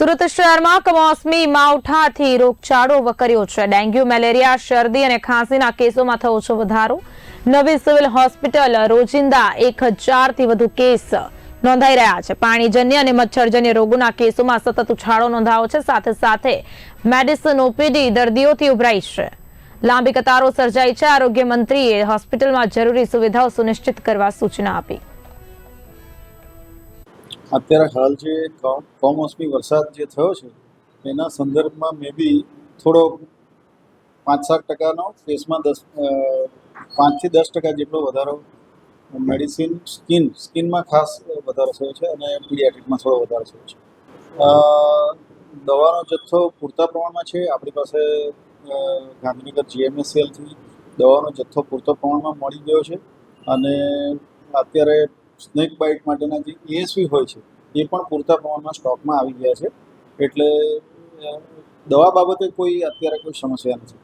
સુરત શહેરમાં કમોસમી માવઠાથી રોગચાળો વકર્યો છે. ડેન્ગ્યુ, મેલેરિયા, શરદી અને ખાંસીના કેસોમાં થયો છે વધારો. નવી સિવિલ હોસ્પિટલ રોજિંદા એક હજારથી વધુ કેસ નોંધાઈ રહ્યા છે. પાણીજન્ય અને મચ્છરજન્ય રોગોના કેસોમાં સતત ઉછાળો નોંધાયો છે. સાથે સાથે મેડિસિન ઓપીડી દર્દીઓથી ઉભરાઈ છે. લાંબી કતારો સર્જાઈ છે. આરોગ્ય મંત્રીએ હોસ્પિટલમાં જરૂરી સુવિધાઓ સુનિશ્ચિત કરવા સૂચના આપી. અત્યારે હાલ જે કમ- કમોસમી વરસાદ જે થયો છે, એના સંદર્ભમાં મે બી થોડો પાંચ સાત ટકાનો ફેસમાં દસ પાંચથી દસ ટકા જેટલો વધારો મેડિસિન સ્કિન સ્કિનમાં ખાસ વધારો થયો છે અને પીડિયાટ્રિકમાં થોડો વધારો થયો છે. દવાનો જથ્થો પૂરતા પ્રમાણમાં છે, આપણી પાસે ગાંધીનગર જીએમએસએલથી દવાનો જથ્થો પૂરતો પ્રમાણમાં મળી ગયો છે અને અત્યારે સ્નેક બાઇટ માટેના જે એએસવી હોય છે, એ પણ પૂરતા પ્રમાણમાં સ્ટોકમાં આવી ગયા છે. એટલે દવા બાબતે કોઈ અત્યારે કોઈ સમસ્યા નથી.